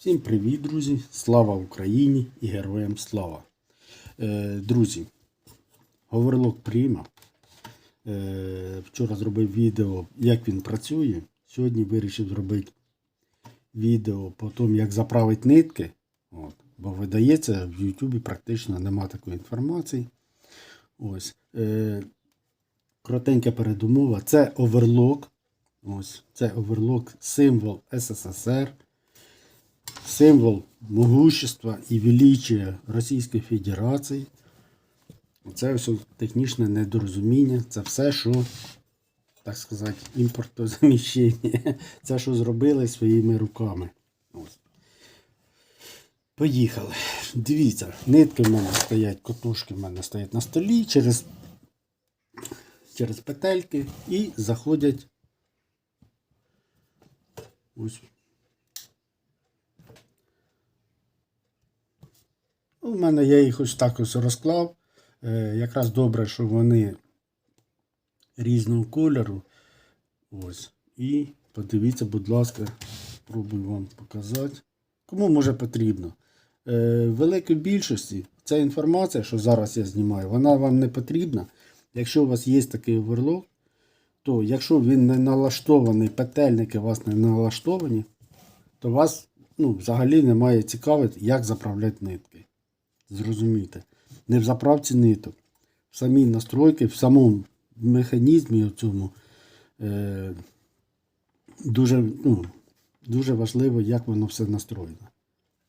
Всім привіт, друзі! Слава Україні і героям слава! Е, друзі, Говорилок Пріма. Е, вчора зробив відео, як він працює. Сьогодні вирішив зробити відео по тому, як заправити нитки. От. Бо видається, в Ютубі практично нема такої інформації. Ось. Е, коротенька передумова. Це оверлок. Ось, це оверлок, символ СССР символ могущества і величия Російської Федерації. Це все технічне недорозуміння. Це все, що, так сказати, імпортозаміщення. Це, що зробили своїми руками. Ось. Поїхали. Дивіться, нитки в мене стоять, котушки в мене стоять на столі через, через петельки і заходять ось У мене я їх ось так ось розклав. Е, якраз добре, що вони різного кольору. Ось. І подивіться, будь ласка, спробую вам показати. Кому може потрібно. Е, великій більшості ця інформація, що зараз я знімаю, вона вам не потрібна. Якщо у вас є такий оверлок, то якщо він не налаштований, петельники у вас не налаштовані, то вас ну, взагалі не має цікавити, як заправляти нитки. Зрозумійте. Не в заправці ниток. В самій настройці, в самому механізмі цьому е, дуже, ну, дуже важливо, як воно все настроєно.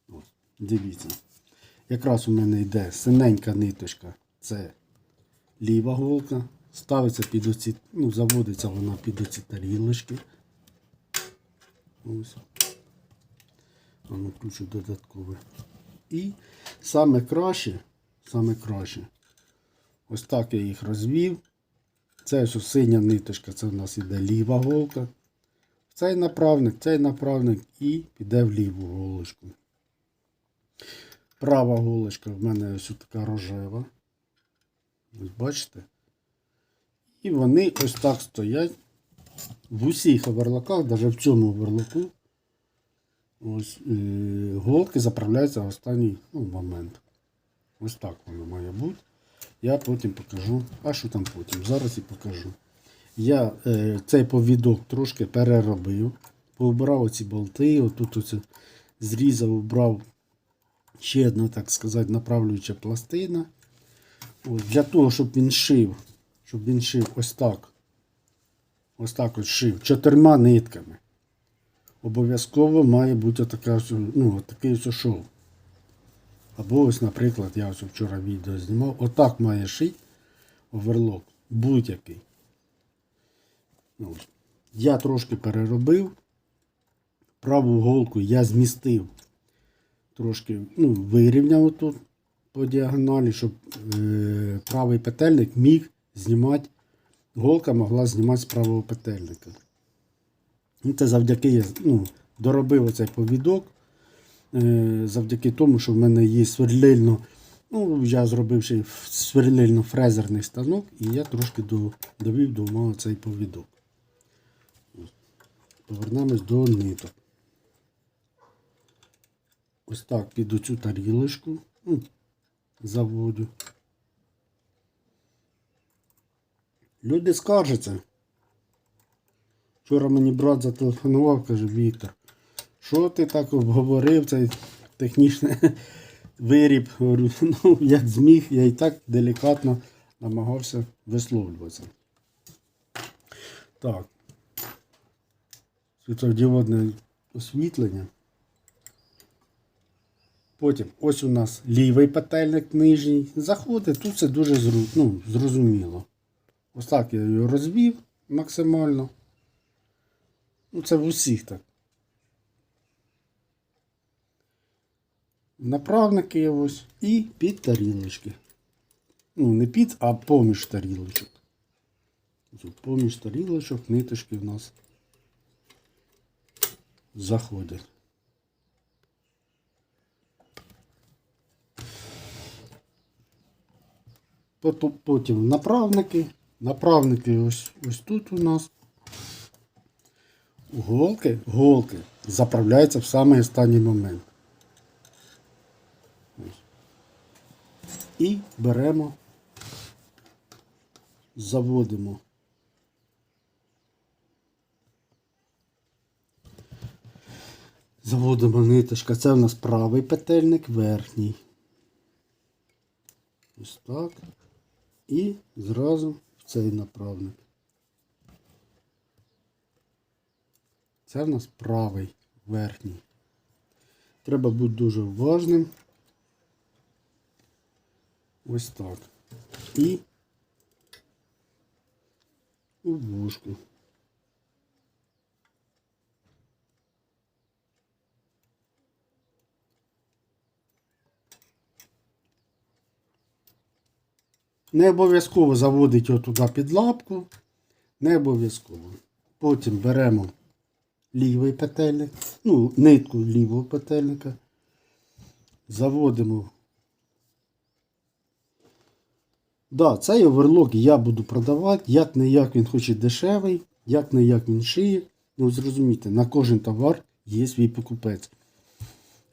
Ось, дивіться. Якраз у мене йде синенька ниточка. Це ліва голка. Ставиться під оці, ну, заводиться вона під оці тарілочки. Ось. Ну, включу додаткове. І саме краще, саме краще, ось так я їх розвів. Це ось синя ниточка, це у нас іде ліва голка. Цей направник, цей направник і піде в ліву голочку. Права голочка в мене ось така рожева. Ось бачите? І вони ось так стоять в усіх оверлоках, навіть в цьому оверлоку. Ось е, голки заправляються в останній ну, момент. Ось так воно має бути. Я потім покажу. А що там потім? Зараз і покажу. Я е, цей повідок трошки переробив. Пообрав оці болти, отут оце зрізав, обрав ще одна, так сказати, направлююча пластина. Ось, для того, щоб він шив, щоб він шив ось так. Ось так ось шив чотирма нитками обов'язково має бути така, ну, такий ось шов. Або ось, наприклад, я ось вчора відео знімав. Отак має шити оверлок. Будь-який. Ну. Я трошки переробив. Праву голку я змістив. Трошки ну, вирівняв тут по діагоналі, щоб е, правий петельник міг знімати. Голка могла знімати з правого петельника. Ну, Це завдяки я ну, доробив оцей повідок. Е, завдяки тому, що в мене є сверлильно. Ну, я зробив ще сверлильно-фрезерний станок і я трошки до, довів до ума цей повідок. Повернемось до ниток. Ось так під оцю тарілочку ну, заводю. Люди скаржаться. Вчора мені брат зателефонував, каже, Віктор, що ти так обговорив цей технічний виріб? Говорю, ну, як зміг, я і так делікатно намагався висловлюватися. Так. Світлодіодне освітлення. Потім ось у нас лівий петельник нижній. Заходить, тут все дуже зру... ну, зрозуміло. Ось так я його розвів максимально. Ну, це в усіх так. Направники ось і під тарілочки. Ну, не під, а поміж тарілочок. Поміж тарілочок ниточки в нас заходять. Потім направники. Направники ось, ось тут у нас. Голки, голки заправляється в самий останній момент. І беремо, заводимо. Заводимо ниточка. Це в нас правий петельник, верхній. Ось так. І зразу в цей направник. Це в нас правий верхній. Треба бути дуже уважним. Ось так. І у вушку. Не обов'язково заводити його туди під лапку. Не обов'язково. Потім беремо лівий петельник, ну, нитку лівого петельника. Заводимо. Да, цей оверлок я буду продавати. Як не як він хоч і дешевий, як не як він шиє. Ну, зрозумійте, на кожен товар є свій покупець.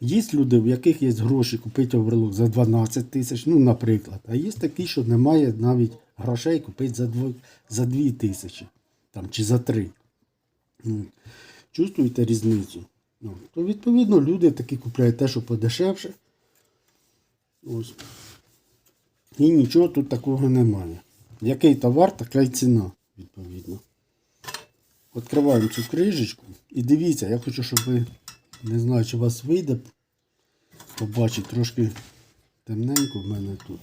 Є люди, в яких є гроші купити оверлок за 12 тисяч, ну, наприклад. А є такі, що немає навіть грошей купити за 2, за 2 тисячі там, чи за 3. Чувствуєте різницю. Ну, то відповідно люди такі купляють те, що подешевше. Ось. І нічого тут такого немає. Який товар, така й ціна, відповідно. Відкриваємо цю крижечку і дивіться, я хочу, щоб ви, не знаю, чи у вас вийде, побачити трошки темненько в мене тут.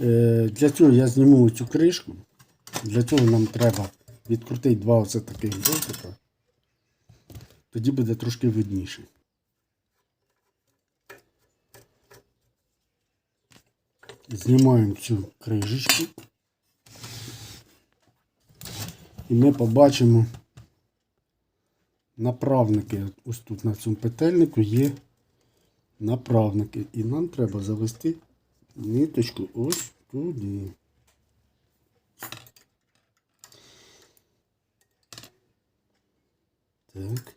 Е, для цього я зніму цю кришку. Для цього нам треба відкрутити два оце таких болтика. Тоді буде трошки видніше. Знімаємо цю кришечку. І ми побачимо направники. Ось тут на цьому петельнику є направники. І нам треба завести ниточку ось туди. Так.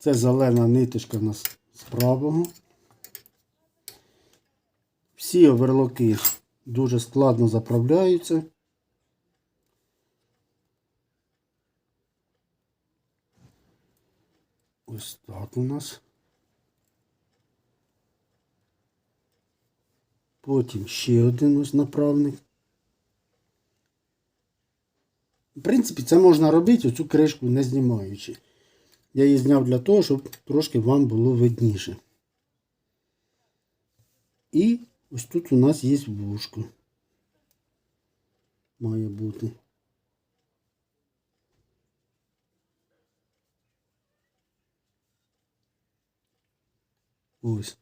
Це зелена ниточка у нас з правого. Всі оверлоки дуже складно заправляються. Ось так у нас. Потім ще один ось направник. В принципі, це можна робити, оцю кришку не знімаючи. Я її зняв для того, щоб трошки вам було видніше. І ось тут у нас є вушко. Має бути. Ось.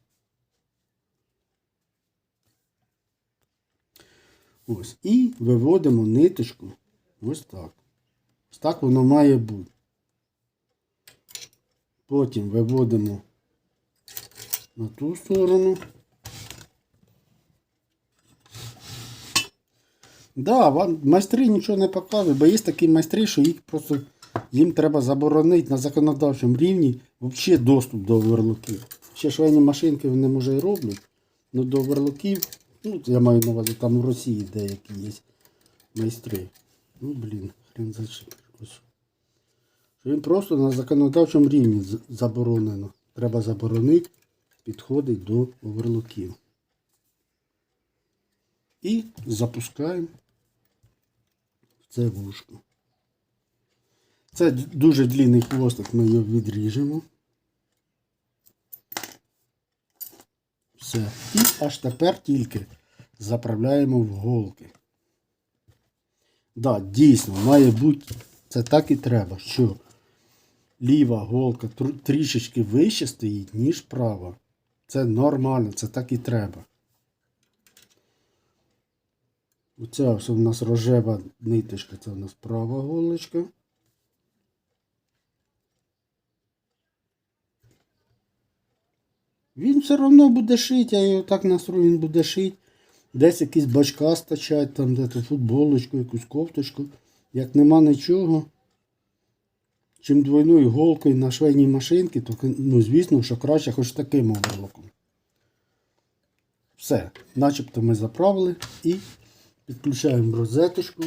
Ось. І виводимо ниточку ось так. Ось так воно має бути. Потім виводимо на ту сторону. Да, вам майстри нічого не показують, бо є такі майстри, що їх просто їм треба заборонити на законодавчому рівні взагалі доступ до оверлоків. Ще швейні машинки вони може і роблять, але до оверлоків, ну я маю на увазі там в Росії деякі є майстри. Ну блін, хрен зачем. Що їм просто на законодавчому рівні заборонено. Треба заборонити підходить до оверлоків. І запускаємо в це вушко. Це дуже длинний хвостик, ми його відріжемо. Все. І аж тепер тільки заправляємо в голки. Да, дійсно, має бути, це так і треба, що ліва голка трішечки вище стоїть, ніж права. Це нормально, це так і треба. Оця ось у нас рожева ниточка, це у нас права голочка. Він все одно буде шити, я його так настрою, він буде шити. Десь якісь бачка стачать, там де-то футболочку, якусь кофточку. Як нема нічого, чим двойною голкою на швейній машинці, то ну, звісно, що краще хоч таким оверлоком. Все, начебто ми заправили і підключаємо розеточку.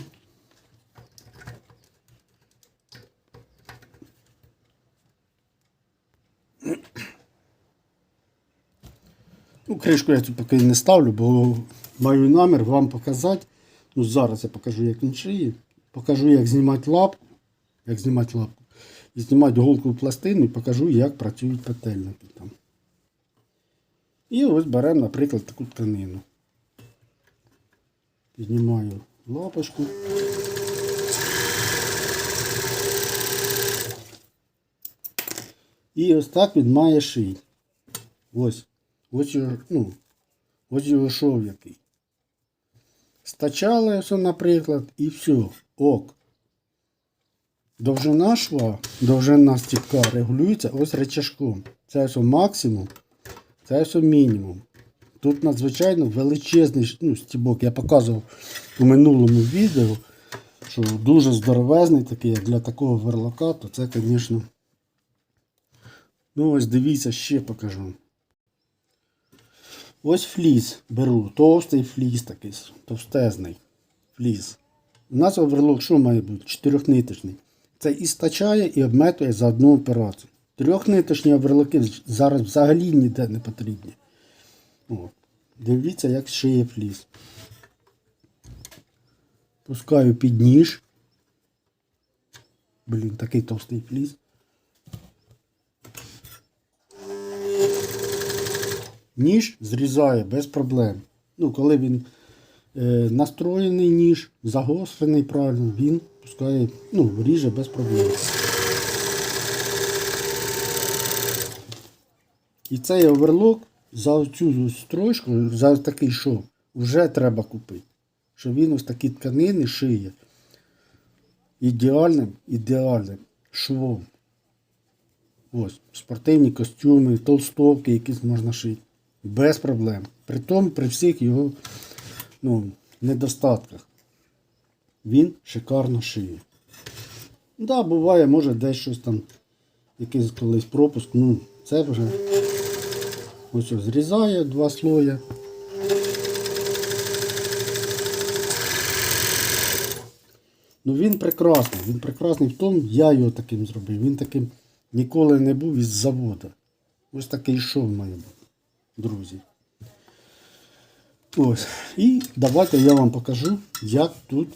Ну, кришку я цю поки не ставлю, бо маю намір вам показати. Ну, зараз я покажу, як він шиє. Покажу, як знімати лапку. Як знімати лапку. Знімати голку пластину і покажу, як працюють петельники там. І ось беремо, наприклад, таку тканину. Піднімаю лапочку. І ось так він має шити. Ось. Ось його, ну, ось його шов який. Стачали все, наприклад, і все. Ок. Довжина шва, довжина стіпка регулюється ось речашком. Це все максимум, це все мінімум. Тут надзвичайно величезний ну, стібок. Я показував у минулому відео, що дуже здоровезний такий, як для такого верлака, то це, звісно. Ну ось дивіться, ще покажу. Ось фліс беру, товстий фліс такий, товстезний фліс. У нас оверлок що має бути? Чотирьохниточний. Це і стачає, і обметує за одну операцію. Трьохниточні оверлоки зараз взагалі ніде не потрібні. О, дивіться, як шиє фліс. Пускаю під ніж. Блін, такий товстий фліс. Ніж зрізає без проблем. Ну, коли він настроєний ніж, загострений правильно, він пускає, ну, ріже без проблем. І цей оверлок за цю строчку, за такий шов, вже треба купити. Що він ось такі тканини шиє ідеальним, ідеальним швом. Ось, спортивні костюми, толстовки якісь можна шити. Без проблем. При тому, при всіх його ну, недостатках. Він шикарно шиє. Да, буває, може десь щось там, якийсь колись пропуск, ну, це вже ось ось зрізає два слоя. Ну він прекрасний. Він прекрасний в тому, я його таким зробив. Він таким ніколи не був із заводу. Ось такий шов має бути, друзі. Ось. І давайте я вам покажу, як тут.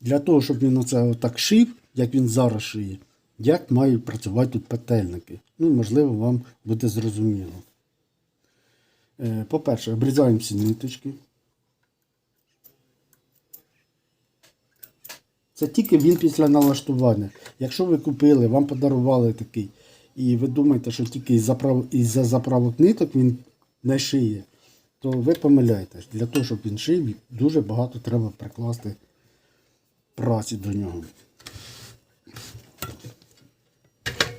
Для того, щоб він оце отак шив, як він зараз шиє, як мають працювати тут петельники. Ну, можливо, вам буде зрозуміло. Е, По-перше, обрізаємо всі ниточки. Це тільки він після налаштування. Якщо ви купили, вам подарували такий, і ви думаєте, що тільки із-за заправок ниток він не шиє, то ви помиляєтесь. Для того, щоб він шив, дуже багато треба прикласти праці до нього.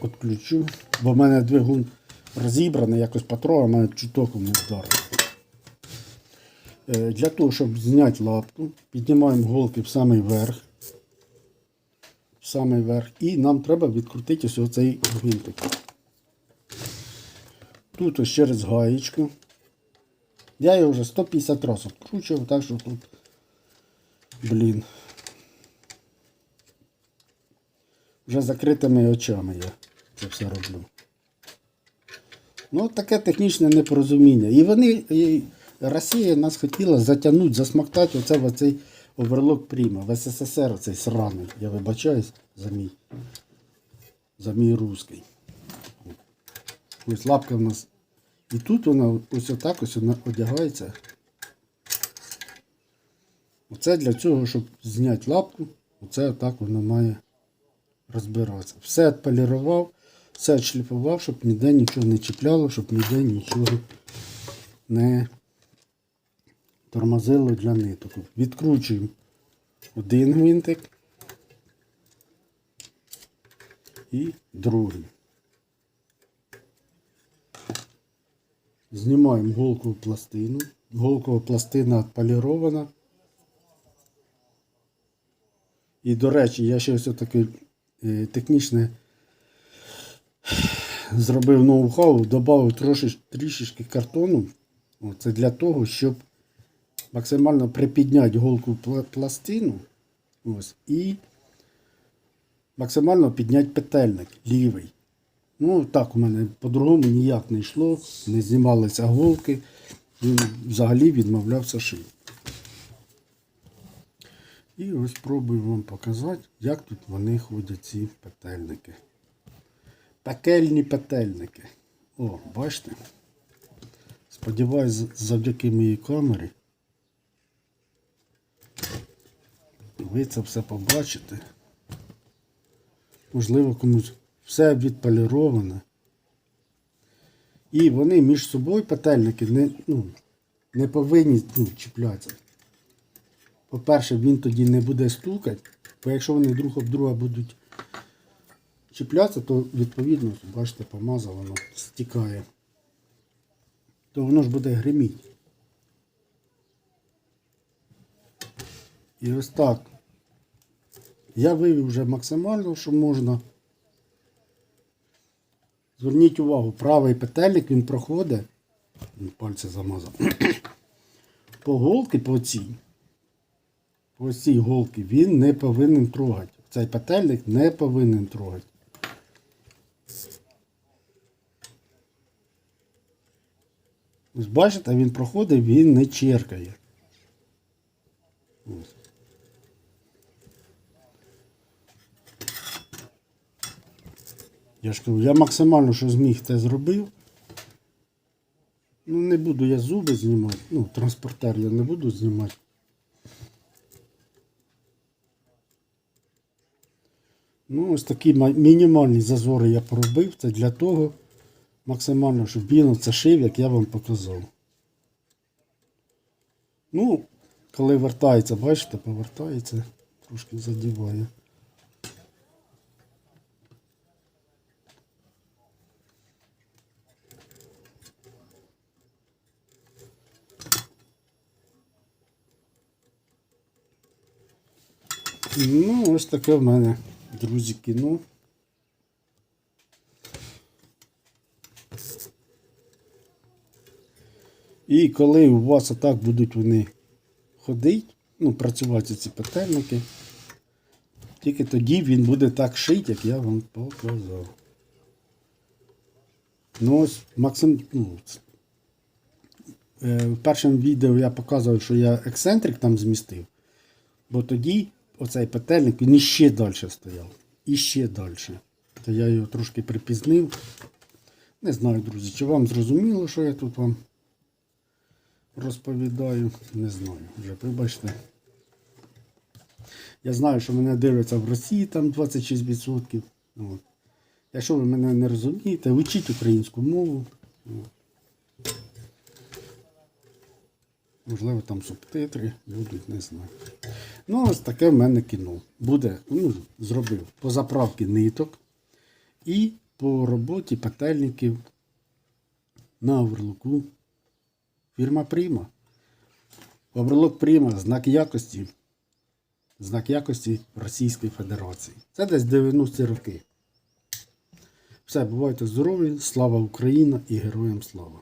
От ключу, бо в мене двигун розібраний, якось патрон, а мене чутоком не вдарив. Е, Для того, щоб зняти лапку, піднімаємо голки в самий верх. В самий верх. І нам треба відкрутити ось оцей гвинтик. Тут ось через гаєчку. Я його вже 150 разів відкручував, так що тут, блін. Вже закритими очами я це все роблю. Ну, таке технічне непорозуміння. І вони, і Росія нас хотіла затягнути, засмоктати оце оцей оверлок Пріма. В СССР цей сраний. Я вибачаюсь за мій, за мій русський. Ось лапка в нас. І тут вона ось отак ось вона одягається. Оце для цього, щоб зняти лапку, оце отак воно має розбиратися. Все відполірував, все відшліфував, щоб ніде нічого не чіпляло, щоб ніде нічого не тормозило для ниток. Відкручуємо один гвинтик і другий. Знімаємо голкову пластину. Голкова пластина відполірована. І, до речі, я ще ось такий е, технічне зробив ноу-хау, додав трошечки трішечки картону. Це для того, щоб максимально припідняти голку пла- пластину. Ось, і максимально підняти петельник лівий. Ну, так у мене по-другому ніяк не йшло, не знімалися голки, він взагалі відмовлявся шити. І ось спробую вам показати, як тут вони ходять, ці петельники. Пекельні петельники. О, бачите? Сподіваюсь, завдяки моїй камері. Ви це все побачите. Можливо, комусь все відполіроване. І вони між собою петельники не, ну, не повинні ну, чіплятися. По-перше, він тоді не буде стукати, бо якщо вони друг об друга будуть чіплятися, то відповідно, бачите, помазав, воно стікає. То воно ж буде гриміти. І ось так. Я вивів вже максимально, що можна. Зверніть увагу, правий петельник він проходить. Пальці замазав. По голки по цій. По цій голки він не повинен трогати. Цей петельник не повинен трогати. Ось бачите, він проходить, він не черкає. Ось. Я ж кажу, я максимально, що зміг, те зробив. Ну, не буду я зуби знімати. Ну, транспортер я не буду знімати. Ну, ось такі мінімальні зазори я поробив. Це для того максимально, щоб він це шив, як я вам показав. Ну, коли вертається, бачите, повертається, трошки задіває. Ну, ось таке в мене, друзі, кіно. І коли у вас отак будуть вони ходити, ну, працювати ці петельники, тільки тоді він буде так шити, як я вам показав. Ну ось Максим, ну, е, в першому відео я показував, що я ексцентрик там змістив. Бо тоді оцей петельник він іще далі стояв. Іще далі. То я його трошки припізнив. Не знаю, друзі, чи вам зрозуміло, що я тут вам розповідаю. Не знаю. Вже вибачте. Я знаю, що мене дивляться в Росії там 26%. От. Якщо ви мене не розумієте, вчіть українську мову. Можливо, там субтитри будуть, не знаю. Ну, ось таке в мене кіно. Буде, ну, зробив по заправці ниток і по роботі петельників на оверлоку. Фірма Пріма. Оверлок Пріма, знак якості. Знак якості Російської Федерації. Це десь 90-ті роки. Все, бувайте здорові, слава Україна і героям слава!